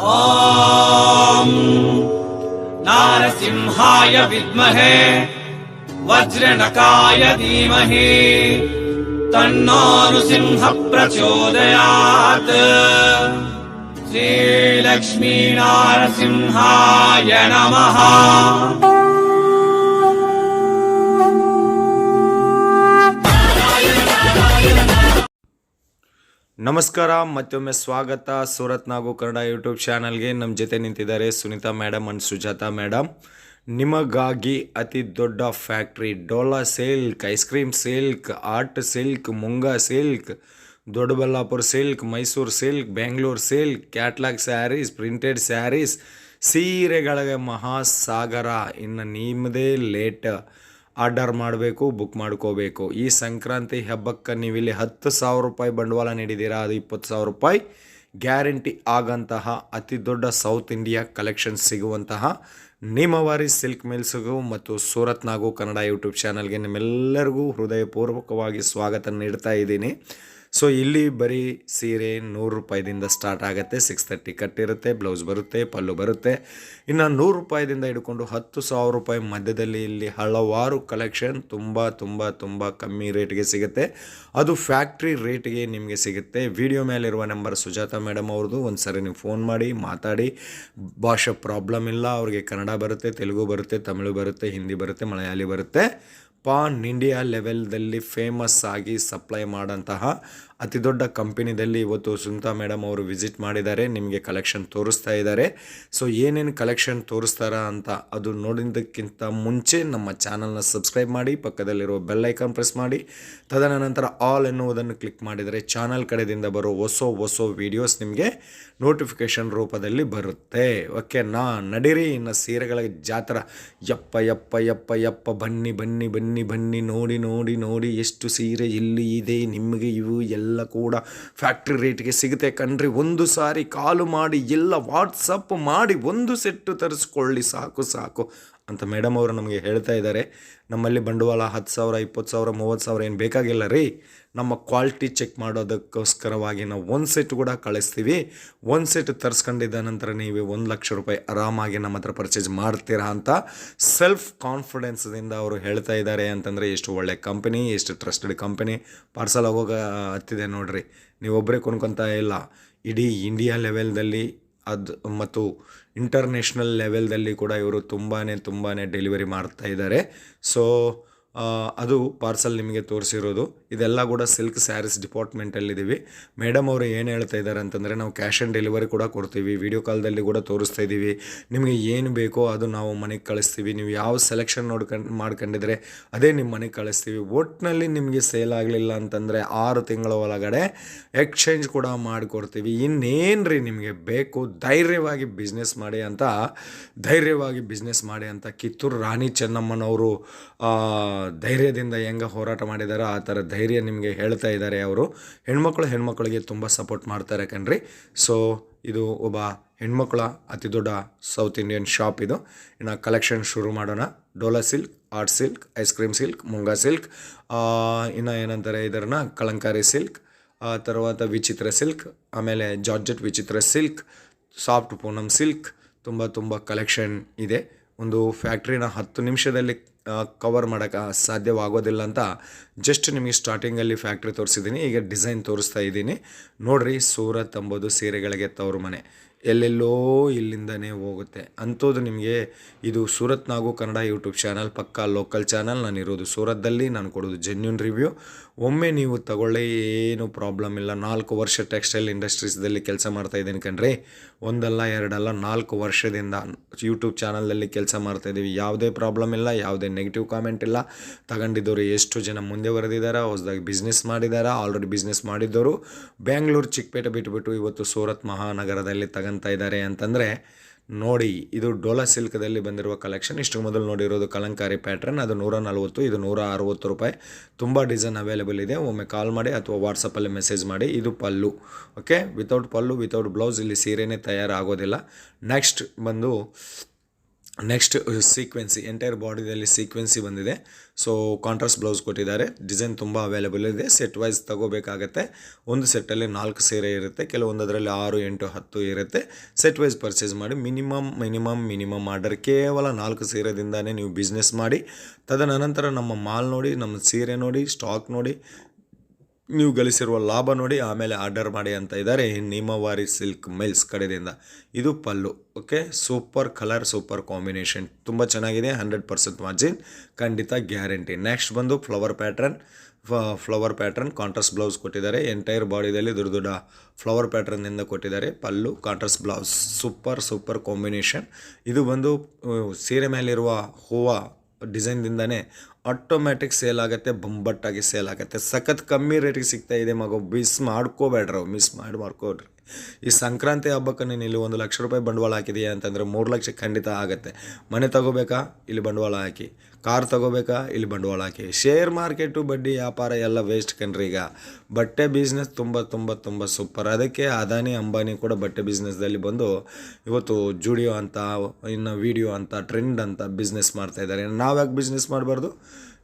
ॐ नारसिंहाय विद्महे वज्रनकाय धीमहि तन्नो नृसिंह प्रचोदयात् श्रीलक्ष्मीनारसिंहाय नमः ನಮಸ್ಕಾರ, ಮತ್ತೊಮ್ಮೆ ಸ್ವಾಗತ. ಸೂರತ್ ನಾಗು ಕನ್ನಡ ಯೂಟ್ಯೂಬ್ ಚಾನಲ್ಗೆ ನಮ್ಮ ಜೊತೆ ನಿಂತಿದ್ದಾರೆ Sunita madam and Sujata madam ನಿಮಗಾಗಿ ಅತಿ ದೊಡ್ಡ factory, Dola silk, ice cream silk, art silk, Munga silk, Doddaballapura silk, Mysuru silk Bengaluru silk, catalogue sarees, printed sarees, ಸೀರೆಗಳಿಗೆ ಮಹಾಸಾಗರ. ಇನ್ನು ನಿಮ್ಮದೇ ಲೇಟ್. ಆರ್ಡರ್ ಮಾಡಬೇಕು, ಬುಕ್ ಮಾಡ್ಕೋಬೇಕು. ಈ ಸಂಕ್ರಾಂತಿ ಹಬ್ಬಕ್ಕೆ ನೀವಿಲ್ಲಿ ಹತ್ತು ಸಾವಿರ ರೂಪಾಯಿ ಬಂಡವಾಳ ನೀಡಿದ್ದೀರಾ, ಅದು ಇಪ್ಪತ್ತು ಸಾವಿರ ರೂಪಾಯಿ. ಗ್ಯಾರಂಟಿ ಆಗಂತಹ ಅತಿ ದೊಡ್ಡ ಸೌತ್ ಇಂಡಿಯಾ ಕಲೆಕ್ಷನ್ ಸಿಗುವಂತಹ ನಿಮವಾರಿ ಸಿಲ್ಕ್ ಮಿಲ್ಸ್ಗೂ ಮತ್ತು ಸೂರತ್ನಾಗೂ ಕನ್ನಡ ಯೂಟ್ಯೂಬ್ ಚಾನಲ್ಗೆ ನಿಮ್ಮೆಲ್ಲರಿಗೂ ಹೃದಯಪೂರ್ವಕವಾಗಿ ಸ್ವಾಗತ ನೀಡ್ತಾ ಇದ್ದೀನಿ. ಸೊ ಇಲ್ಲಿ ಬರೀ ಸೀರೆ ನೂರು ರೂಪಾಯಿದಿಂದ ಸ್ಟಾರ್ಟ್ ಆಗುತ್ತೆ. ಸಿಕ್ಸ್ ತರ್ಟಿ ಕಟ್ಟಿರುತ್ತೆ ಬ್ಲೌಸ್ ಬರುತ್ತೆ, ಪಲ್ಲು ಬರುತ್ತೆ. ಇನ್ನು ನೂರು ರೂಪಾಯಿದಿಂದ ಹಿಡ್ಕೊಂಡು ಹತ್ತು ಸಾವಿರ ರೂಪಾಯಿ ಮಧ್ಯದಲ್ಲಿ ಇಲ್ಲಿ ಹಲವಾರು ಕಲೆಕ್ಷನ್ ತುಂಬ ತುಂಬ ತುಂಬ ಕಮ್ಮಿ ರೇಟ್ಗೆ ಸಿಗುತ್ತೆ. ಅದು ಫ್ಯಾಕ್ಟ್ರಿ ರೇಟ್ಗೆ ನಿಮಗೆ ಸಿಗುತ್ತೆ. ವಿಡಿಯೋ ಮೇಲಿರುವ ನಂಬರ್ ಸುಜಾತ ಮೇಡಮ್ ಅವ್ರದ್ದು. ಒಂದು ಸರಿ ನೀವು ಫೋನ್ ಮಾಡಿ, ಮಾತಾಡಿ. ಭಾಷೆ ಪ್ರಾಬ್ಲಮ್ ಇಲ್ಲ. ಅವ್ರಿಗೆ ಕನ್ನಡ ಬರುತ್ತೆ, ತೆಲುಗು ಬರುತ್ತೆ, ತಮಿಳು ಬರುತ್ತೆ, ಹಿಂದಿ ಬರುತ್ತೆ, ಮಲಯಾಳಿ ಬರುತ್ತೆ. ಪಾನ್ ಇಂಡಿಯಾ ಲೆವೆಲ್ದಲ್ಲಿ ಫೇಮಸ್ ಆಗಿ ಸಪ್ಲೈ ಮಾಡೋಂತಹ ಅತಿ ದೊಡ್ಡ ಕಂಪನಿದಲ್ಲಿ ಇವತ್ತು ಸುನಿತಾ ಮೇಡಮ್ ಅವರು ವಿಸಿಟ್ ಮಾಡಿದ್ದಾರೆ, ನಿಮಗೆ ಕಲೆಕ್ಷನ್ ತೋರಿಸ್ತಾ ಇದ್ದಾರೆ. ಸೊ ಏನೇನು ಕಲೆಕ್ಷನ್ ತೋರಿಸ್ತಾರ ಅಂತ ಅದು ನೋಡಿದ್ದಕ್ಕಿಂತ ಮುಂಚೆ ನಮ್ಮ ಚಾನಲ್ನ ಸಬ್ಸ್ಕ್ರೈಬ್ ಮಾಡಿ ಪಕ್ಕದಲ್ಲಿರುವ ಐಕಾನ್ ಪ್ರೆಸ್ ಮಾಡಿ. ತದನಂತರ ಆಲ್ ಎನ್ನುವುದನ್ನು ಕ್ಲಿಕ್ ಮಾಡಿದರೆ ಚಾನಲ್ ಕಡೆಯಿಂದ ಬರೋ ಹೊಸ ಹೊಸ ವೀಡಿಯೋಸ್ ನಿಮಗೆ ನೋಟಿಫಿಕೇಷನ್ ರೂಪದಲ್ಲಿ ಬರುತ್ತೆ. ಓಕೆ ನಾ ನಡಿರಿ, ಇನ್ನು ಸೀರೆಗಳ ಜಾತ್ರೆ. ಯಪ್ಪ ಯಪ್ಪ ಯಪ್ಪ ಯಪ್ಪ, ಬನ್ನಿ ಬನ್ನಿ ಬನ್ನಿ ಬನ್ನಿ, ನೋಡಿ ನೋಡಿ ನೋಡಿ, ಎಷ್ಟು ಸೀರೆ ಇಲ್ಲಿ ಇದೆ, ನಿಮಗೆ ಇವು ಎಲ್ಲ ಕೂಡ ಫ್ಯಾಕ್ಟ್ರಿ ರೇಟ್ಗೆ ಸಿಗುತ್ತೆ. ಕಣ್ರಿ, ಒಂದು ಸಾರಿ ಕಾಲು ಮಾಡಿ ಎಲ್ಲ ವಾಟ್ಸಪ್ ಮಾಡಿ ಒಂದು ಸೆಟ್ಟು ತರಿಸ್ಕೊಳ್ಳಿ. ಸಾಕು ಸಾಕು. ಅಂತ ಮೇಡಮ್ ಅವರು ನಮಗೆ ಹೇಳ್ತಾ ಇದ್ದಾರೆ. ನಮ್ಮಲ್ಲಿ ಬಂಡವಾಳ ಹತ್ತು ಸಾವಿರ, ಇಪ್ಪತ್ತು ಸಾವಿರ, ಮೂವತ್ತು ಸಾವಿರ ಏನು ಬೇಕಾಗಿಲ್ಲ ರೀ. ನಮ್ಮ ಕ್ವಾಲಿಟಿ ಚೆಕ್ ಮಾಡೋದಕ್ಕೋಸ್ಕರವಾಗಿ ನಾವು ಒಂದು ಸೆಟ್ ಕೂಡ ಕಳಿಸ್ತೀವಿ. ಒಂದು ಸೆಟ್ ತರಿಸ್ಕೊಂಡಿದ್ದ ನಂತರ ನೀವು ಒಂದು ಲಕ್ಷ ರೂಪಾಯಿ ಆರಾಮಾಗಿ ನಮ್ಮ ಹತ್ರ ಪರ್ಚೇಸ್ ಮಾಡ್ತೀರಾ ಅಂತ ಸೆಲ್ಫ್ ಕಾನ್ಫಿಡೆನ್ಸ್ದಿಂದ ಅವರು ಹೇಳ್ತಾ ಇದ್ದಾರೆ. ಅಂತಂದರೆ ಎಷ್ಟು ಒಳ್ಳೆ ಕಂಪನಿ ಎಷ್ಟು ಟ್ರಸ್ಟೆಡ್ ಕಂಪನಿ ಪಾರ್ಸಲ್ ಆಗೋಗ ಹತ್ತಿದೆ ನೋಡಿರಿ. ನೀವೊಬ್ಬರೇ ಕೊಂಡ್ಕೊತಾ ಇಲ್ಲ. ಇಡೀ ಇಂಡಿಯಾ ಲೆವೆಲ್ದಲ್ಲಿ ಅದು ಮತ್ತು ಇಂಟರ್ನ್ಯಾಷನಲ್ ಲೆವೆಲ್ದಲ್ಲಿ ಕೂಡ ಇವರು ತುಂಬಾ ತುಂಬಾ ಡೆಲಿವರಿ ಮಾಡ್ತಾ ಇದ್ದಾರೆ. ಸೊ ಅದು ಪಾರ್ಸಲ್ ನಿಮಗೆ ತೋರಿಸಿರೋದು. ಇದೆಲ್ಲ ಕೂಡ ಸಿಲ್ಕ್ ಸ್ಯಾರೀಸ್ ಡಿಪಾರ್ಟ್ಮೆಂಟಲ್ಲಿದ್ದೀವಿ ಮೇಡಮ್ ಅವರು ಏನು ಹೇಳ್ತಾ ಇದ್ದಾರೆ ಅಂತಂದರೆ ನಾವು ಕ್ಯಾಶ್ ಆನ್ ಡೆಲಿವರಿ ಕೂಡ ಕೊಡ್ತೀವಿ. ವಿಡಿಯೋ ಕಾಲ್ದಲ್ಲಿ ಕೂಡ ತೋರಿಸ್ತಾ ಇದ್ದೀವಿ ನಿಮಗೆ ಏನು ಬೇಕೋ ಅದು ನಾವು ಮನೆಗೆ ಕಳಿಸ್ತೀವಿ. ನೀವು ಯಾವ ಸೆಲೆಕ್ಷನ್ ನೋಡ್ಕೊಂಡು ಮಾಡ್ಕೊಂಡಿದ್ರೆ ಅದೇ ನಿಮ್ಮ ಮನೆಗೆ ಕಳಿಸ್ತೀವಿ. ಒಟ್ಟಿನಲ್ಲಿ ನಿಮಗೆ ಸೇಲ್ ಆಗಲಿಲ್ಲ ಅಂತಂದರೆ ಆರು ತಿಂಗಳ ಒಳಗಡೆ ಎಕ್ಸ್ಚೇಂಜ್ ಕೂಡ ಮಾಡಿಕೊಡ್ತೀವಿ. ಇನ್ನೇನು ರೀ ನಿಮಗೆ ಬೇಕು? ಧೈರ್ಯವಾಗಿ ಬಿಸ್ನೆಸ್ ಮಾಡಿ ಅಂತ, ಧೈರ್ಯವಾಗಿ ಬಿಸ್ನೆಸ್ ಮಾಡಿ ಅಂತ ಕಿತ್ತೂರು ರಾಣಿ ಚೆನ್ನಮ್ಮನವರು ಧೈರ್ಯದಿಂದ ಹೆಂಗೆ ಹೋರಾಟ ಮಾಡಿದಾರೋ ಆ ಥರ ಧೈರ್ಯ ನಿಮಗೆ ಹೇಳ್ತಾ ಇದ್ದಾರೆ ಅವರು. ಹೆಣ್ಮಕ್ಳು ಹೆಣ್ಮಕ್ಳಿಗೆ ತುಂಬ ಸಪೋರ್ಟ್ ಮಾಡ್ತಾರೆ ಕಣ್ರಿ. ಸೊ ಇದು ಒಬ್ಬ ಹೆಣ್ಮಕ್ಳ ಅತಿ ದೊಡ್ಡ ಸೌತ್ ಇಂಡಿಯನ್ ಶಾಪ್ ಇದು. ಇನ್ನು ಕಲೆಕ್ಷನ್ ಶುರು ಮಾಡೋಣ. Dola silk art silk ice cream silk Munga silk ಇನ್ನು ಏನಂತಾರೆ ಇದರನ್ನ? ಕಲಂಕಾರಿ ಸಿಲ್ಕ್ ತರುವಾತ ವಿಚಿತ್ರ ಸಿಲ್ಕ್ ಆಮೇಲೆ ಜಾರ್ಜೆಟ್ ವಿಚಿತ್ರ ಸಿಲ್ಕ್ ಸಾಫ್ಟ್ ಪೂನಮ್ ಸಿಲ್ಕ್ ತುಂಬ ತುಂಬ ಕಲೆಕ್ಷನ್ ಇದೆ. ಒಂದು ಫ್ಯಾಕ್ಟ್ರಿನ ಹತ್ತು ನಿಮಿಷದಲ್ಲಿ ಕವರ್ ಮಾಡೋಕ್ಕೆ ಸಾಧ್ಯವಾಗೋದಿಲ್ಲ ಅಂತ ಜಸ್ಟ್ ನಿಮಗೆ ಸ್ಟಾರ್ಟಿಂಗಲ್ಲಿ ಫ್ಯಾಕ್ಟ್ರಿ ತೋರಿಸಿದ್ದೀನಿ ಈಗ ಡಿಸೈನ್ ತೋರಿಸ್ತಾ ಇದ್ದೀನಿ ನೋಡಿರಿ, ಸೂರತ್ ಅಂಬೋದು ಸೀರೆಗಳಿಗೆ ತವರು ಮನೆ. ಎಲ್ಲೆಲ್ಲೋ ಇಲ್ಲಿಂದನೇ ಹೋಗುತ್ತೆ. ಅಂಥದ್ದು ನಿಮಗೆ ಇದು ಸೂರತ್ ನಾಗು ಕನ್ನಡ ಯೂಟ್ಯೂಬ್ ಚಾನಲ್, ಪಕ್ಕಾ ಲೋಕಲ್ ಚಾನಲ್ ನಾನು ಇರೋದು ಸೂರತ್ದಲ್ಲಿ, ನಾನು ಕೊಡೋದು ಜೆನ್ಯೂನ್ ರಿವ್ಯೂ ಒಮ್ಮೆ ನೀವು ತಗೊಳ್ಳಿ, ಏನು ಪ್ರಾಬ್ಲಮ್ ಇಲ್ಲ. ನಾಲ್ಕು ವರ್ಷ ಟೆಕ್ಸ್ಟೈಲ್ ಇಂಡಸ್ಟ್ರೀಸ್ದಲ್ಲಿ ಕೆಲಸ ಮಾಡ್ತಾ ಇದ್ದೀನಿ ಕಣ್ರಿ. ಒಂದಲ್ಲ, ಎರಡಲ್ಲ, ನಾಲ್ಕು ವರ್ಷದಿಂದ ಯೂಟ್ಯೂಬ್ ಚಾನಲಲ್ಲಿ ಕೆಲಸ ಮಾಡ್ತಾಯಿದ್ದೀವಿ ಯಾವುದೇ ಪ್ರಾಬ್ಲಮ್ ಇಲ್ಲ, ಯಾವುದೇ ನೆಗೆಟಿವ್ ಕಾಮೆಂಟ್ ಇಲ್ಲ. ತಗೊಂಡಿದ್ದವರು ಎಷ್ಟು ಜನ ಮುಂದೆ ಬರೆದಿದ್ದಾರೆ, ಹೊಸದಾಗಿ ಬಿಸ್ನೆಸ್ ಮಾಡಿದ್ದಾರೆ ಆಲ್ರೆಡಿ ಬಿಸ್ನೆಸ್ ಮಾಡಿದ್ದವರು. ಬೆಂಗಳೂರು ಚಿಕ್ಕಪೇಟೆ ಬಿಟ್ಟುಬಿಟ್ಟು ಇವತ್ತು ಸೂರತ್ ಮಹಾನಗರದಲ್ಲಿ ತಗೊಂತಾ ಇದ್ದಾರೆ ಅಂತಂದರೆ, ನೋಡಿ, ಇದು ಡೋಲಾ ಸಿಲ್ಕ್ದಲ್ಲಿ ಬಂದಿರುವ ಕಲೆಕ್ಷನ್ ಇಷ್ಟು ಮೊದಲು ನೋಡಿರೋದು ಕಲಂಕಾರಿ ಪ್ಯಾಟ್ರನ್ ಅದು ನೂರ ನಲ್ವತ್ತು, ಇದು ನೂರ ಅರವತ್ತು ರೂಪಾಯಿ. ತುಂಬ ಡಿಸೈನ್ ಅವೈಲೇಬಲ್ ಇದೆ. ಒಮ್ಮೆ ಕಾಲ್ ಮಾಡಿ ಅಥವಾ ವಾಟ್ಸಪ್ಪಲ್ಲಿ ಮೆಸೇಜ್ ಮಾಡಿ. ಇದು ಪಲ್ಲು ಓಕೆ ವಿತೌಟ್ ಪಲ್ಲು ವಿತೌಟ್ ಬ್ಲೌಸ್ ಇಲ್ಲಿ ಸೀರೆನೇ ತಯಾರಾಗೋದಿಲ್ಲ. ನೆಕ್ಸ್ಟ್ ಬಂದು ನೆಕ್ಸ್ಟ್ ಸೀಕ್ವೆನ್ಸಿ ಎಂಟೈರ್ ಬಾಡಿದಲ್ಲಿ ಸೀಕ್ವೆನ್ಸಿ ಬಂದಿದೆ. ಸೊ ಕಾಂಟ್ರಾಸ್ಟ್ ಬ್ಲೌಸ್ ಕೊಟ್ಟಿದ್ದಾರೆ. ಡಿಸೈನ್ ತುಂಬ ಅವೈಲೇಬಲ್ ಇದೆ. ಸೆಟ್ ವೈಸ್ ತಗೋಬೇಕಾಗತ್ತೆ. ಒಂದು ಸೆಟ್ಟಲ್ಲಿ ನಾಲ್ಕು ಸೀರೆ ಇರುತ್ತೆ. ಕೆಲವೊಂದರಲ್ಲಿ ಆರು, ಎಂಟು, ಹತ್ತು ಇರುತ್ತೆ. ಸೆಟ್ ವೈಸ್ ಪರ್ಚೇಸ್ ಮಾಡಿ ಮಿನಿಮಮ್ ಮಿನಿಮಮ್ ಮಿನಿಮಮ್ ಆರ್ಡರ್ ಕೇವಲ ನಾಲ್ಕು ಸೀರೆದಿಂದನೇ ನೀವು ಬಿಸ್ನೆಸ್ ಮಾಡಿ. ತದನಂತರ ನಮ್ಮ ಮಾಲ್ ನೋಡಿ, ನಮ್ಮ ಸೀರೆ ನೋಡಿ ಸ್ಟಾಕ್ ನೋಡಿ ನೀವು ಗಳಿಸಿರುವ ಲಾಭ ನೋಡಿ, ಆಮೇಲೆ ಆರ್ಡರ್ ಮಾಡಿ ಅಂತ ಇದ್ದಾರೆ. ನಿಮವಾರಿ ಸಿಲ್ಕ್ ಮಿಲ್ಸ್ ಕಡೆಯಿಂದ. ಇದು ಪಲ್ಲು, okay? Super colour, super combination. ತುಂಬ ಚೆನ್ನಾಗಿದೆ, ಹಂಡ್ರೆಡ್ ಪರ್ಸೆಂಟ್ ಮಾರ್ಜಿನ್, ಖಂಡಿತ ಗ್ಯಾರಂಟಿ. ನೆಕ್ಸ್ಟ್ ಬಂದು flower pattern. Flower pattern contrast blouse ಕೊಟ್ಟಿದ್ದಾರೆ. ಎಂಟೈರ್ ಬಾಡಿದಲ್ಲಿ ದೊಡ್ಡ ದೊಡ್ಡ ಫ್ಲವರ್ ಪ್ಯಾಟ್ರನ್ನಿಂದ ಕೊಟ್ಟಿದ್ದಾರೆ. ಪಲ್ಲು, contrast blouse. Super super combination. ಇದು ಬಂದು ಸೀರೆ ಮೇಲಿರುವ ಹೂವು ಡಿಸೈನ್ದಿಂದನೇ ಆಟೋಮ್ಯಾಟಿಕ್ ಸೇಲ್ ಆಗುತ್ತೆ, ಬೊಂಬಟ್ಟಾಗಿ ಸೇಲ್ ಆಗುತ್ತೆ. ಸಖತ್ ಕಮ್ಮಿ ರೇಟಿಗೆ ಸಿಗ್ತಾ ಇದೆ ಮಗು. ಮಿಸ್ ಮಾಡ್ಕೋಬೇಡ್ರಿ ಮಿಸ್ ಮಾಡಿ ಮಾಡ್ಕೊಡ್ರಿ ಈ ಸಂಕ್ರಾಂತಿ ಹಬ್ಬಕ್ಕೆ ನೀನು ಇಲ್ಲಿ ಒಂದು ಲಕ್ಷ ರೂಪಾಯಿ ಬಂಡವಾಳ ಹಾಕಿದೆಯಾ ಅಂತಂದರೆ ಮೂರು ಲಕ್ಷ ಖಂಡಿತ ಆಗುತ್ತೆ. ಮನೆ ತಗೋಬೇಕಾ? ಇಲ್ಲಿ ಬಂಡವಾಳ ಹಾಕಿ. ಕಾರ್ ತಗೋಬೇಕಾ? ಇಲ್ಲಿ ಬಂಡವಾಳ ಹಾಕಿ. ಶೇರ್ ಮಾರ್ಕೆಟು ಬಡ್ಡಿ, ವ್ಯಾಪಾರ ಎಲ್ಲ ವೇಸ್ಟ್ ಕಣ್ರಿ ಈಗ. ಬಟ್ಟೆ ಬಿಸ್ನೆಸ್ ತುಂಬ ತುಂಬ ತುಂಬ ಸೂಪರ್ ಅದಕ್ಕೆ ಅದಾನಿ, ಅಂಬಾನಿ ಕೂಡ ಬಟ್ಟೆ ಬಿಸ್ನೆಸ್ದಲ್ಲಿ ಬಂದು ಇವತ್ತು ಜುಡಿಯೋ ಅಂತ, ಇನ್ನು ವಿಡಿಯೋ ಅಂತ ಟ್ರೆಂಡ್ ಅಂತ ಬಿಸ್ನೆಸ್ ಮಾಡ್ತಾ ಇದ್ದಾರೆ. ನಾವ್ಯಾಕೆ ಬಿಸ್ನೆಸ್ ಮಾಡಬಾರ್ದು?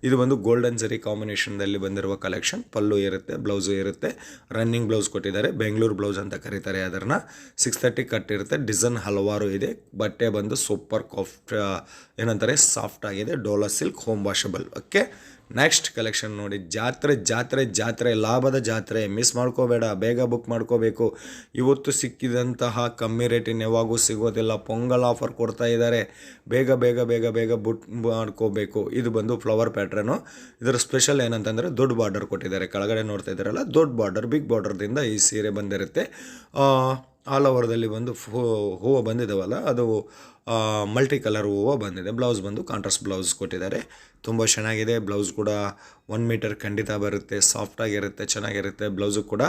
ಇದು ಬಂದು ಗೋಲ್ಡನ್ ಜರಿ ಕಾಂಬಿನೇಷನ್ದಲ್ಲಿ ಬಂದಿರುವ ಕಲೆಕ್ಷನ್ ಪಲ್ಲು ಇರುತ್ತೆ ಬ್ಲೌಸು ಇರುತ್ತೆ ರನ್ನಿಂಗ್ ಬ್ಲೌಸ್ ಕೊಟ್ಟಿದ್ದಾರೆ. ಬೆಂಗಳೂರು ಬ್ಲೌಸ್ ಅಂತ ಕರೀತಾರೆ. ಅದನ್ನು. ಸಿಕ್ಸ್ ತರ್ಟಿ ಕಟ್ ಇರುತ್ತೆ ಡಿಸೈನ್ ಹಲವಾರು ಇದೆ. ಬಟ್ಟೆ ಬಂದು ಸೂಪರ್ ಕಾಫ್ಟ್ ಏನಂತಾರೆ ಸಾಫ್ಟ್ ಆಗಿದೆ. Dola silk home washable okay next collection ನೋಡಿ, ಜಾತ್ರೆ ಜಾತ್ರೆ ಜಾತ್ರೆ, ಲಾಭದ ಜಾತ್ರೆ. ಮಿಸ್ ಮಾಡ್ಕೋಬೇಡ, ಬೇಗ ಬುಕ್ ಮಾಡ್ಕೋಬೇಕು. ಇವತ್ತು ಸಿಕ್ಕಿದಂತಹ ಕಮ್ಮಿ ರೇಟಿನ ಯಾವಾಗೂ ಸಿಗೋದಿಲ್ಲ. ಪೊಂಗಲ್ ಆಫರ್ ಕೊಡ್ತಾ ಇದ್ದಾರೆ. ಬೇಗ ಬೇಗ ಬೇಗ ಬೇಗ ಬುಕ್ ಮಾಡ್ಕೋಬೇಕು. ಇದು ಬಂದು ಫ್ಲವರ್ ಪ್ಯಾಟ್ರನು ಇದರ ಸ್ಪೆಷಲ್ ಏನಂತಂದರೆ ದೊಡ್ಡ ಬಾರ್ಡರ್ ಕೊಟ್ಟಿದ್ದಾರೆ. ಕೆಳಗಡೆ ನೋಡ್ತಾ ಇದ್ದಾರಲ್ಲ, ದೊಡ್ಡ ಬಾರ್ಡರ್ ಬಿಗ್ ಬಾರ್ಡರ್ದಿಂದ ಈ ಸೀರೆ ಬಂದಿರುತ್ತೆ. ಆಲ್ ಓವರ್ದಲ್ಲಿ ಬಂದು ಹೂವು ಬಂದಿದ್ದಾವಲ್ಲ ಅದು ಮಲ್ಟಿ ಕಲರ್ ಹೂವು ಬಂದಿದೆ. ಬ್ಲೌಸ್ ಬಂದು ಕಾಂಟ್ರಾಸ್ಟ್ ಬ್ಲೌಸ್ ಕೊಟ್ಟಿದ್ದಾರೆ. ತುಂಬ ಚೆನ್ನಾಗಿದೆ ಬ್ಲೌಸ್ ಕೂಡ ಒನ್ ಮೀಟರ್ ಖಂಡಿತ ಬರುತ್ತೆ ಸಾಫ್ಟಾಗಿರುತ್ತೆ ಚೆನ್ನಾಗಿರುತ್ತೆ ಬ್ಲೌಸು ಕೂಡ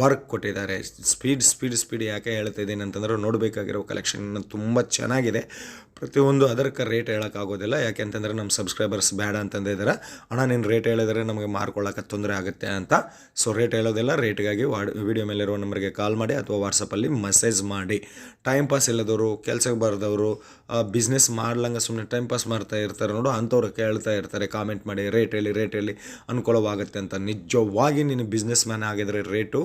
ವರ್ಕ್ ಕೊಟ್ಟಿದ್ದಾರೆ. ಸ್ಪೀಡ್ ಸ್ಪೀಡ್ ಸ್ಪೀಡ್ ಯಾಕೆ ಹೇಳ್ತಾ ಇದ್ದೀನಿ ಅಂತಂದ್ರೆ ನೋಡಬೇಕಾಗಿರೋ ಕಲೆಕ್ಷನ್ ತುಂಬ ಚೆನ್ನಾಗಿದೆ. ಪ್ರತಿಯೊಂದು ಅದಕ್ಕೆ ರೇಟ್ ಹೇಳೋಕ್ಕಾಗೋದಿಲ್ಲ ಯಾಕೆಂತಂದರೆ ನಮ್ಮ ಸಬ್ಸ್ಕ್ರೈಬರ್ಸ್ ಬೇಡ ಅಂತಂದಿದ್ದಾರೆ ಹಣ ನೀನು ರೇಟ್ ಹೇಳಿದರೆ ನಮಗೆ ಮಾರ್ಕೊಳ್ಳೋಕೆ ತೊಂದರೆ ಆಗುತ್ತೆ ಅಂತ. ಸೊ ರೇಟ್ ಹೇಳೋದಿಲ್ಲ ರೇಟ್ಗಾಗಿ ವಾಡ್ ವಿಡಿಯೋ ಮೇಲಿರೋ ನಂಬರ್ಗೆ ಕಾಲ್ ಮಾಡಿ ಅಥವಾ ವಾಟ್ಸಪ್ಪಲ್ಲಿ ಮೆಸೇಜ್ ಮಾಡಿ. ಟೈಮ್ ಪಾಸ್ ಇಲ್ಲದವರು, ಕೆಲಸಕ್ಕೆ ಬರೆದವರು ಬಿಸ್ನೆಸ್ ಮಾಡ್ಲಂಗೆ ಸುಮ್ಮನೆ ಟೈಮ್ ಪಾಸ್ ಮಾಡ್ತಾ ಇರ್ತಾರೆ ನೋಡು, ಅಂಥವ್ರು ಕೇಳ್ತಾ ಇರ್ತಾರೆ ಕಾಮೆಂಟ್ ಮಾಡಿ ರೇಟ್ ಹೇಳಿ ರೇಟ್ ಹೇಳಿ. ಅನುಕೂಲವಾಗುತ್ತೆ ಅಂತ ನಿಜವಾಗಿ ನೀನು ಬಿಸ್ನೆಸ್ ಮ್ಯಾನ್ ಆಗಿದ್ರೆ ರೇಟು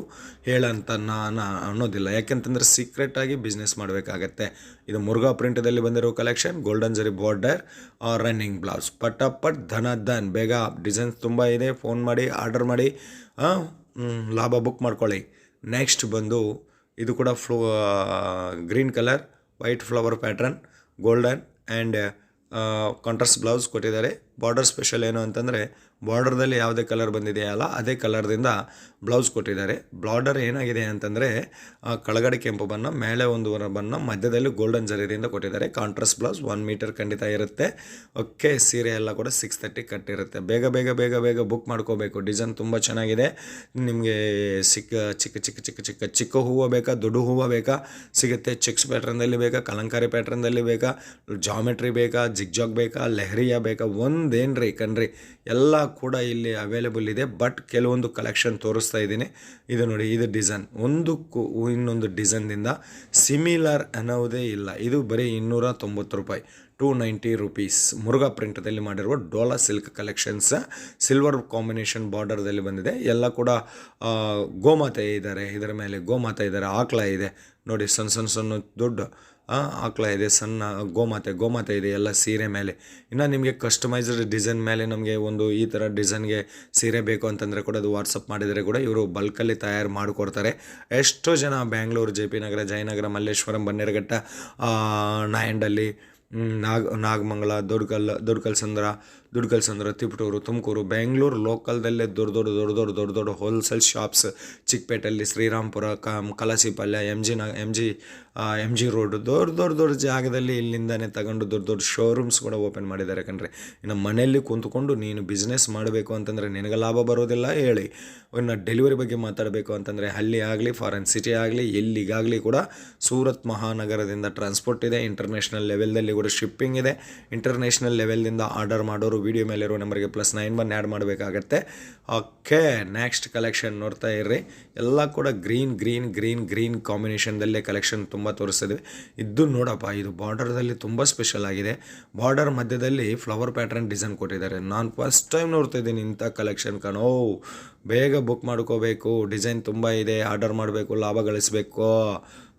ಹೇಳಂತ ನಾನು ಅನ್ನೋದಿಲ್ಲ. ಯಾಕೆಂತಂದರೆ ಸೀಕ್ರೆಟಾಗಿ ಬಿಸ್ನೆಸ್ ಮಾಡಬೇಕಾಗತ್ತೆ. ಇದು ಮುರುಘಾ ಪ್ರಿಂಟದಲ್ಲಿ ಬಂದಿರೋ collection golden zari border running blouse ಪಟ ಪಟ್ ಧನ, ಧನ್. ಬೇಗ ಡಿಸೈನ್ಸ್ ತುಂಬ ಇದೆ. ಫೋನ್ ಮಾಡಿ ಆರ್ಡರ್ ಮಾಡಿ ಲಾಭ ಬುಕ್ ಮಾಡ್ಕೊಳ್ಳಿ. ನೆಕ್ಸ್ಟ್ ಬಂದು ಇದು ಕೂಡ flow green colour white flower pattern golden and contrast blouse ಕೊಟ್ಟಿದ್ದಾರೆ. ಬಾರ್ಡರ್ ಸ್ಪೆಷಲ್ ಏನು ಅಂತಂದರೆ ಬಾರ್ಡರ್ದಲ್ಲಿ ಯಾವುದೇ ಕಲರ್ ಬಂದಿದೆಯಲ್ಲ ಅದೇ ಕಲರ್ದಿಂದ ಬ್ಲೌಸ್ ಕೊಟ್ಟಿದ್ದಾರೆ. ಬಾರ್ಡರ್ ಏನಾಗಿದೆ ಅಂತಂದರೆ ಕೆಳಗಡೆ ಕೆಂಪು ಬಣ್ಣ, ಮೇಲೆ ಒಂದು ಬಣ್ಣ, ಮಧ್ಯದಲ್ಲಿ ಗೋಲ್ಡನ್ ಜರಿದಿಂದ ಕೊಟ್ಟಿದ್ದಾರೆ. ಕಾಂಟ್ರಾಸ್ಟ್ ಬ್ಲೌಸ್ ಒನ್ ಮೀಟರ್ ಖಂಡಿತ ಇರುತ್ತೆ. ಓಕೆ, ಸೀರೆ ಎಲ್ಲ ಕೂಡ ಸಿಕ್ಸ್ ತರ್ಟಿ ಕಟ್ಟಿರುತ್ತೆ. ಬೇಗ ಬೇಗ ಬೇಗ ಬೇಗ ಬುಕ್ ಮಾಡ್ಕೋಬೇಕು. ಡಿಸೈನ್ ತುಂಬ ಚೆನ್ನಾಗಿದೆ. ನಿಮಗೆ ಸಿಕ್ಕ, ಚಿಕ್ಕ ಚಿಕ್ಕ ಚಿಕ್ಕ ಚಿಕ್ಕ ಚಿಕ್ಕ ಹೂವು ಬೇಕಾ, ದೊಡ್ಡ ಹೂವು ಬೇಕಾ, ಸಿಗುತ್ತೆ ಚೆಕ್ಸ್ ಪ್ಯಾಟ್ರನ್ದಲ್ಲಿ ಬೇಕಾ, ಕಲಂಕಾರಿ ಪ್ಯಾಟ್ರನ್ದಲ್ಲಿ ಬೇಕಾ, ಜಾಮೆಟ್ರಿ ಬೇಕಾ, ಜಿಗ್ಜಾಗ್ ಬೇಕಾ, ಲೆಹರಿಯಾ ಬೇಕಾ ಒಂದೇನ್ರಿ ಕಣ್ರಿ, ಎಲ್ಲ ಕೂಡ ಇಲ್ಲಿ ಅವೈಲೇಬಲ್ ಇದೆ ಬಟ್ ಕೆಲವೊಂದು ಕಲೆಕ್ಷನ್ ತೋರಿಸ್ತಾ ಇದ್ದೀನಿ. ಇದು ನೋಡಿ, ಇದು ಡಿಸೈನ್ ಒಂದಕ್ಕೂ ಇನ್ನೊಂದು ಡಿಸೈನ್ದಿಂದ ಸಿಮಿಲರ್ ಅನ್ನೋದೇ ಇಲ್ಲ. ಇದು ಬರೀ ಇನ್ನೂರ ರೂಪಾಯಿ ಟೂ ನೈಂಟಿ ರುಪೀಸ್ ಮುರುಘಾ ಪ್ರಿಂಟದಲ್ಲಿ ಮಾಡಿರುವ Dola silk collections silver combination ಬಾರ್ಡರ್ದಲ್ಲಿ ಬಂದಿದೆ. ಎಲ್ಲ ಕೂಡ ಗೋಮಾತೆ ಇದ್ದಾರೆ. ಇದರ ಮೇಲೆ ಗೋಮಾತೆ ಇದ್ದಾರೆ, ಆಕಳ ಇದೆ. ನೋಡಿ, ಸಣ್ಣ ಸಣ್ಣ ಸಣ್ಣ ದೊಡ್ಡ ಆಕಳ ಇದೆ, ಸಣ್ಣ ಗೋಮಾತೆ ಗೋಮಾತೆ ಇದೆ, ಎಲ್ಲ ಸೀರೆ ಮೇಲೆ. ಇನ್ನು ನಿಮಗೆ ಕಸ್ಟಮೈಸ್ಡ್ ಡಿಸೈನ್ ಮೇಲೆ ನಮಗೆ ಒಂದು ಈ ಥರ ಡಿಸೈನ್ಗೆ ಸೀರೆ ಬೇಕು ಅಂತಂದರೆ ಕೂಡ ಅದು ವಾಟ್ಸಪ್ ಮಾಡಿದರೆ ಕೂಡ ಇವರು ಬಲ್ಕಲ್ಲಿ ತಯಾರು ಮಾಡಿಕೊಡ್ತಾರೆ. ಎಷ್ಟೋ ಜನ ಬ್ಯಾಂಗ್ಳೂರು ಜೆ ಪಿ ನಗರ ಜಯನಗರ ಮಲ್ಲೇಶ್ವರಂ ಬನ್ನೇರಘಟ್ಟ ನಾಯಂಡಲ್ಲಿ ನಾಗ್, ನಾಗಮಂಗಲ ದೊಡ್ಡಕಲ್ ದೊಡ್ಡಕಲ್ಸಂದ್ರ ದುಡ್ಗಲ್ಸಂದ್ರ ತಿಪಟೂರು, ತುಮಕೂರು, ಬೆಂಗಳೂರು ಲೋಕಲ್ದಲ್ಲೇ ದೊಡ್ಡ ದೊಡ್ಡ ದೊಡ್ಡ ದೊಡ್ಡ ದೊಡ್ಡ ದೊಡ್ಡ ಹೋಲ್ಸೇಲ್ ಶಾಪ್ಸ್ ಚಿಕ್ಕಪೇಟೆಯಲ್ಲಿ ಶ್ರೀರಾಮ್ಪುರ, ಕಮ್ ಕಲಸಿಪಾಳ್ಯ ಎಂ ಜಿ ನ M G M G road ದೊಡ್ಡ ದೊಡ್ಡ ದೊಡ್ಡ ಜಾಗದಲ್ಲಿ ಇಲ್ಲಿಂದನೇ ತಗೊಂಡು ದೊಡ್ಡ ದೊಡ್ಡ ಶೋರೂಮ್ಸ್ ಕೂಡ ಓಪನ್ ಮಾಡಿದ್ದಾರೆ ಕಣ್ರಿ. ಇನ್ನು ಮನೆಯಲ್ಲಿ ಕುಂತ್ಕೊಂಡು ನೀನು ಬಿಸ್ನೆಸ್ ಮಾಡಬೇಕು ಅಂತಂದರೆ ನಿನಗೆ ಲಾಭ ಬರೋದಿಲ್ಲ ಹೇಳಿ. ಇನ್ನು ಡೆಲಿವರಿ ಬಗ್ಗೆ ಮಾತಾಡಬೇಕು ಅಂತಂದರೆ ಹಳ್ಳಿ ಆಗಲಿ ಫಾರಿನ್ ಸಿಟಿ ಆಗಲಿ, ಎಲ್ಲಿಗಾಗಲಿ ಕೂಡ ಸೂರತ್ ಮಹಾನಗರದಿಂದ ಟ್ರಾನ್ಸ್ಪೋರ್ಟ್ ಇದೆ. ಇಂಟರ್ನ್ಯಾಷನಲ್ ಲೆವೆಲ್ದಲ್ಲಿ ಕೂಡ ಶಿಪ್ಪಿಂಗ್ ಇದೆ. ಇಂಟರ್ನ್ಯಾಷನಲ್ ಲೆವೆಲ್ದಿಂದ ಆರ್ಡರ್ ಮಾಡೋರು ವಿಡಿಯೋ ಮೇಲಿರೋ ನಂಬರ್ಗೆ ಪ್ಲಸ್ ನೈನ್ ಒನ್ ಆ್ಯಡ್ ಮಾಡಬೇಕಾಗತ್ತೆ. ಓಕೆ ನೆಕ್ಸ್ಟ್ ಕಲೆಕ್ಷನ್ ನೋಡ್ತಾ ಇರ್ರಿ. ಎಲ್ಲ ಕೂಡ ಗ್ರೀನ್ ಗ್ರೀನ್ ಗ್ರೀನ್ ಗ್ರೀನ್ ಕಾಂಬಿನೇಷನ್ದಲ್ಲೇ ಕಲೆಕ್ಷನ್ ತುಂಬ ತೋರಿಸಿದ್ವಿ. ಇದ್ದು ನೋಡಪ್ಪ, ಇದು ಬಾರ್ಡರ್ದಲ್ಲಿ ತುಂಬ ಸ್ಪೆಷಲ್ ಆಗಿದೆ. ಬಾರ್ಡರ್ ಮಧ್ಯದಲ್ಲಿ ಫ್ಲವರ್ ಪ್ಯಾಟ್ರನ್ ಡಿಸೈನ್ ಕೊಟ್ಟಿದ್ದಾರೆ. ನಾನು ಫಸ್ಟ್ ಟೈಮ್ ನೋಡ್ತಾ ಇದ್ದೀನಿ ಇಂಥ ಕಲೆಕ್ಷನ್ ಕಣೋ. ಬೇಗ ಬುಕ್ ಮಾಡ್ಕೋಬೇಕು ಡಿಸೈನ್ ತುಂಬ ಇದೆ ಆರ್ಡರ್ ಮಾಡಬೇಕು, ಲಾಭ ಗಳಿಸ್ಬೇಕು.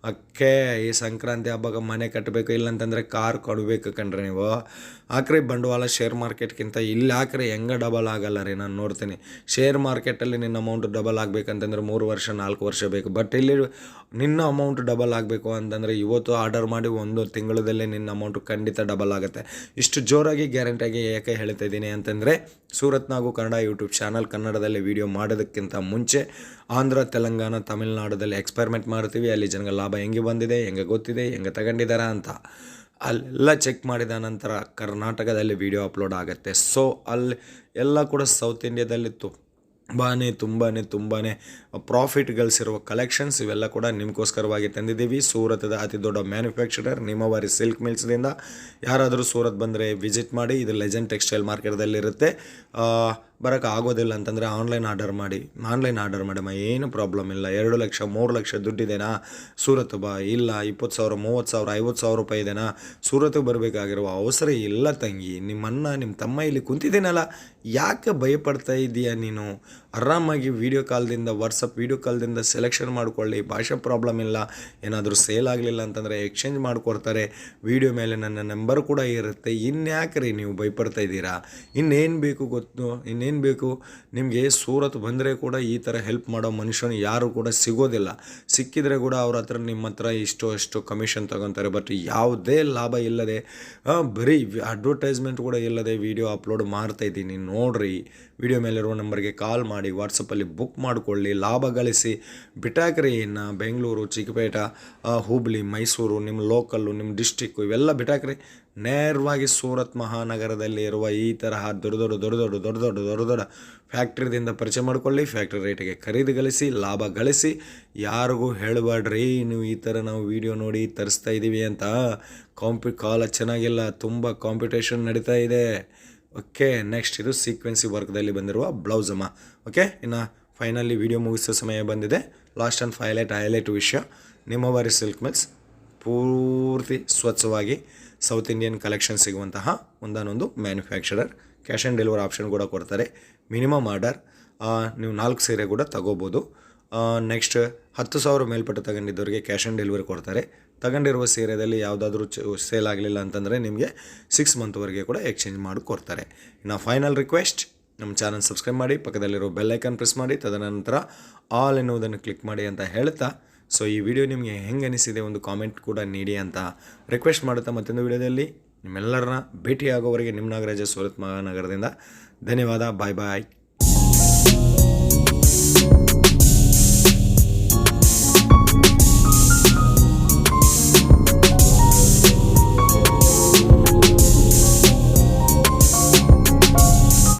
ಅಕ್ಕೆ, ಈ ಸಂಕ್ರಾಂತಿ ಹಬ್ಬಕ್ಕೆ ಮನೆ ಕಟ್ಟಬೇಕು ಇಲ್ಲಂತಂದರೆ ಕಾರ್ ಕೊಡಬೇಕು ಕಣ್ರಿ ನೀವು. ಹಾಕ್ರಿ ಬಂಡವಾಳ ಶೇರ್ ಮಾರ್ಕೆಟ್ಗಿಂತ ಇಲ್ಲಿ ಹಾಕ್ರಿ, ಹೆಂಗೆ ಡಬಲ್ ಆಗಲ್ಲ ರೀ ನಾನು ನೋಡ್ತೀನಿ. ಶೇರ್ ಮಾರ್ಕೆಟಲ್ಲಿ ನಿನ್ನ ಅಮೌಂಟ್ ಡಬಲ್ ಆಗಬೇಕಂತಂದ್ರೆ ಮೂರು ವರ್ಷ, ನಾಲ್ಕು ವರ್ಷ ಬೇಕು. ಬಟ್ ಇಲ್ಲಿ ನಿನ್ನ ಅಮೌಂಟ್ ಡಬಲ್ ಆಗಬೇಕು ಅಂತಂದರೆ ಇವತ್ತು ಆರ್ಡರ್ ಮಾಡಿ ಒಂದು ತಿಂಗಳದಲ್ಲೇ ನಿನ್ನ ಅಮೌಂಟ್ ಖಂಡಿತ ಡಬಲ್ ಆಗುತ್ತೆ. ಇಷ್ಟು ಜೋರಾಗಿ ಗ್ಯಾರಂಟಿಯಾಗಿ ಯಾಕೆ ಹೇಳ್ತಾ ಇದ್ದೀನಿ ಅಂತಂದರೆ ಸೂರತ್ನಾಗು ಕನ್ನಡ ಯೂಟ್ಯೂಬ್ ಚಾನಲ್ ಕನ್ನಡದಲ್ಲಿ ವಿಡಿಯೋ ಮಾಡೋದಕ್ಕಿಂತ ಮುಂಚೆ, ಆಂಧ್ರ, ತೆಲಂಗಾಣ ತಮಿಳುನಾಡಲ್ಲಿ ಎಕ್ಸ್ಪೆರಿಮೆಂಟ್ ಮಾಡ್ತೀವಿ. ಅಲ್ಲಿ ಜನಗಳ ಲಾಭ ಹೆಂಗೆ ಬಂದಿದೆ, ಹೆಂಗೆ ಗೊತ್ತಿದೆ, ಹೆಂಗೆ ತಗೊಂಡಿದ್ದಾರ ಅಂತ. ಅಲ್ಲೆಲ್ಲ ಚೆಕ್ ಮಾಡಿದ ನಂತರ ಕರ್ನಾಟಕದಲ್ಲಿ ವಿಡಿಯೋ ಅಪ್ಲೋಡ್ ಆಗುತ್ತೆ. ಸೊ ಅಲ್ಲಿ ಎಲ್ಲ ಕೂಡ ಸೌತ್ ಇಂಡಿಯಾದಲ್ಲಿ ತುಂಬಾ ತುಂಬಾ ತುಂಬಾ ಪ್ರಾಫಿಟ್ ಗಳಿಸಿರುವ ಕಲೆಕ್ಷನ್ಸ್ ಇವೆಲ್ಲ ಕೂಡ ನಿಮಗೋಸ್ಕರವಾಗಿ ತಂದಿದ್ದೀವಿ. ಸೂರತದ ಅತಿ ದೊಡ್ಡ ಮ್ಯಾನುಫ್ಯಾಕ್ಚರರ್ ನಿಮ್ಮವಾರಿ ಸಿಲ್ಕ್ ಮಿಲ್ಸ್ದಿಂದ ಯಾರಾದರೂ ಸೂರತ್ ಬಂದರೆ ವಿಸಿಟ್ ಮಾಡಿ, ಇದು ಲೆಜೆಂಡ್ ಟೆಕ್ಸ್ಟೈಲ್ ಮಾರ್ಕೆಟ್ದಲ್ಲಿರುತ್ತೆ ಬರೋಕ್ಕೆ ಆಗೋದಿಲ್ಲ ಅಂತಂದರೆ ಆನ್ಲೈನ್ ಆರ್ಡರ್ ಮಾಡಿ ಆನ್ಲೈನ್ ಆರ್ಡರ್ ಮಾಡಮ್ಮ ಏನು ಪ್ರಾಬ್ಲಮ್ ಇಲ್ಲ. ಎರಡು ಲಕ್ಷ, ಮೂರು ಲಕ್ಷ ದುಡ್ಡಿದೆನಾ? ಸೂರತ್ ಬಾ. ಇಲ್ಲ, ಇಪ್ಪತ್ತು ಸಾವಿರ, ಮೂವತ್ತು ಸಾವಿರ, ಐವತ್ತು ಸಾವಿರ ರೂಪಾಯಿ ಇದೆನಾ? ಸೂರತ್ಗೆ ಬರಬೇಕಾಗಿರುವ ಅವಸರ ಇಲ್ಲ ತಂಗಿ. ನಿಮ್ಮನ್ನ ನಿಮ್ಮ ತಮ್ಮ ಇಲ್ಲಿ ಕುಂತಿದ್ದೀನಲ್ಲ ಯಾಕೆ ಭಯಪಡ್ತಾ ಇದ್ದೀಯ ನೀನು? ಆರಾಮಾಗಿ ವೀಡಿಯೋ ಕಾಲ್ದಿಂದ ವಾಟ್ಸಪ್ ವೀಡಿಯೋ ಕಾಲ್ದಿಂದ ಸೆಲೆಕ್ಷನ್ ಮಾಡಿಕೊಳ್ಳಿ, ಭಾಷೆ ಪ್ರಾಬ್ಲಮ್ ಇಲ್ಲ, ಏನಾದರೂ ಸೇಲ್ ಆಗಲಿಲ್ಲ ಅಂತಂದರೆ ಎಕ್ಸ್ಚೇಂಜ್ ಮಾಡಿಕೊಡ್ತಾರೆ. ವೀಡಿಯೋ ಮೇಲೆ ನನ್ನ ನಂಬರ್ ಕೂಡ ಇರುತ್ತೆ. ಇನ್ಯಾಕೆ ರೀ ನೀವು ಭಯಪಡ್ತಾ ಇದ್ದೀರಾ? ಇನ್ನೇನು ಬೇಕು ಗೊತ್ತು? ಇನ್ನೇನು ಬೇಕು? ನಿಮಗೆ ಸೂರತ್ ಬಂದರೆ ಕೂಡ ಈ ಥರ ಹೆಲ್ಪ್ ಮಾಡೋ ಮನುಷ್ಯನು ಯಾರು ಕೂಡ ಸಿಗೋದಿಲ್ಲ. ಸಿಕ್ಕಿದರೆ ಕೂಡ ಅವ್ರ ಹತ್ರ ನಿಮ್ಮ ಹತ್ರ ಇಷ್ಟು ಅಷ್ಟು ಕಮಿಷನ್ ತಗೊತಾರೆ. ಬಟ್ ಯಾವುದೇ ಲಾಭ ಇಲ್ಲದೆ ಬರೀ ಅಡ್ವರ್ಟೈಸ್ಮೆಂಟ್ ಕೂಡ ಇಲ್ಲದೆ ವಿಡಿಯೋ ಅಪ್ಲೋಡ್ ಮಾಡ್ತಾ ಇದ್ದೀನಿ. ನೋಡ್ರಿ ವಿಡಿಯೋ ಮೇಲಿರುವ ನಂಬರ್ಗೆ ಕಾಲ್ ಮಾಡಿ ವಾಟ್ಸಪ್ಪಲ್ಲಿ ಬುಕ್ ಮಾಡಿಕೊಳ್ಳಿ, ಲಾಭ ಗಳಿಸಿ. ಬಿಟಾಕ್ರಿ ಇನ್ನು ಬೆಂಗಳೂರು, ಚಿಕ್ಕಪೇಟ ಹುಬ್ಳಿ, ಮೈಸೂರು ನಿಮ್ಮ ಲೋಕಲ್ಲು ನಿಮ್ಮ ಡಿಸ್ಟಿಕ್ಕು ಇವೆಲ್ಲ ಬಿಟ್ಟಾಕ್ರಿ. ನೇರವಾಗಿ ಸೂರತ್ ಮಹಾನಗರದಲ್ಲಿ ಇರುವ ಈ ತರಹ ದೊಡ್ಡ ದೊಡ್ಡ ದೊಡ್ಡ ದೊಡ್ಡ ದೊಡ್ಡ ದೊಡ್ಡ ದೊಡ್ಡ ದೊಡ್ಡ ಫ್ಯಾಕ್ಟ್ರಿದಿಂದ ಪರಿಚಯ ಮಾಡಿಕೊಳ್ಳಿ, ಫ್ಯಾಕ್ಟ್ರಿ ರೇಟಿಗೆ ಖರೀದಿ ಗಳಿಸಿ, ಲಾಭ ಗಳಿಸಿ. ಯಾರಿಗೂ ಹೇಳಬೇಡ್ರಿ ನೀವು ಈ ಥರ ನಾವು ವಿಡಿಯೋ ನೋಡಿ ತರಿಸ್ತಾ ಇದ್ದೀವಿ ಅಂತ. ಕಾಂಪಿ ಕಾಲ ಚೆನ್ನಾಗಿಲ್ಲ, ತುಂಬ ಕಾಂಪಿಟೇಷನ್ ನಡೀತಾ ಇದೆ. ಓಕೆ ನೆಕ್ಸ್ಟ್ ಇದು ಸೀಕ್ವೆನ್ಸಿ ವರ್ಕ್ದಲ್ಲಿ ಬಂದಿರುವ ಬ್ಲೌಸ್ ಅಮ್ಮ. ಓಕೆ, ಇನ್ನು ಫೈನಲಿ ವಿಡಿಯೋ ಮುಗಿಸೋ ಸಮಯ ಬಂದಿದೆ. ಲಾಸ್ಟ್ ಆ್ಯಂಡ್ ಫೈಲೈಟ್ ಹೈಲೈಟ್ ವಿಷಯ. ನಿಮ್ಮವಾರಿ ಸಿಲ್ಕ್ ಮಿಲ್ಸ್ ಪೂರ್ತಿ ಸ್ವಚ್ಛವಾಗಿ ಸೌತ್ ಇಂಡಿಯನ್ ಕಲೆಕ್ಷನ್ ಸಿಗುವಂತಹ ಒಂದಾನೊಂದು manufacturer cash on delivery option ಕೂಡ ಕೊಡ್ತಾರೆ. ಮಿನಿಮಮ್ ಆರ್ಡರ್ ನೀವು ನಾಲ್ಕು ಸೀರೆ ಕೂಡ ತಗೋಬೋದು. ನೆಕ್ಸ್ಟ್ ಹತ್ತು ಸಾವಿರ ಮೇಲ್ಪಟ್ಟು ತಗೊಂಡಿದ್ದವರಿಗೆ ಕ್ಯಾಶ್ ಆನ್ ಡೆಲಿವರಿ ಕೊಡ್ತಾರೆ. ತಗೊಂಡಿರುವ ಸೀರೆಯಲ್ಲಿ ಯಾವುದಾದ್ರೂ ಸೇಲ್ ಆಗಲಿಲ್ಲ ಅಂತಂದರೆ ನಿಮಗೆ ಸಿಕ್ಸ್ ಮಂತ್ವರೆಗೆ ಕೂಡ ಎಕ್ಸ್ಚೇಂಜ್ ಮಾಡಿ ಕೊಡ್ತಾರೆ. ಇನ್ನು ಫೈನಲ್ ರಿಕ್ವೆಸ್ಟ್ ನಮ್ಮ ಚಾನಲ್ ಸಬ್ಸ್ಕ್ರೈಬ್ ಮಾಡಿ, ಪಕ್ಕದಲ್ಲಿರೋ ಬೆಲ್ ಐಕಾನ್ ಪ್ರೆಸ್ ಮಾಡಿ, ತದನಂತರ ಆಲ್ ಎನ್ನುವುದನ್ನು ಕ್ಲಿಕ್ ಮಾಡಿ ಅಂತ ಹೇಳ್ತಾ ಸೊ ಈ ವಿಡಿಯೋ ನಿಮಗೆ ಹೆಂಗೆ ಅನಿಸಿದೆ ಒಂದು ಕಾಮೆಂಟ್ ಕೂಡ ನೀಡಿ ಅಂತ ರಿಕ್ವೆಸ್ಟ್ ಮಾಡುತ್ತಾ ಮತ್ತೊಂದು ವಿಡಿಯೋದಲ್ಲಿ ನಿಮ್ಮೆಲ್ಲರನ್ನ ಭೇಟಿಯಾಗೋವರೆಗೆ ನಿಮ್ಮ ನಾಗರಾಜ ಸೂರತ್ ಮಹಾನಗರದಿಂದ. ಧನ್ಯವಾದ ಬಾಯ್ ಬಾಯ್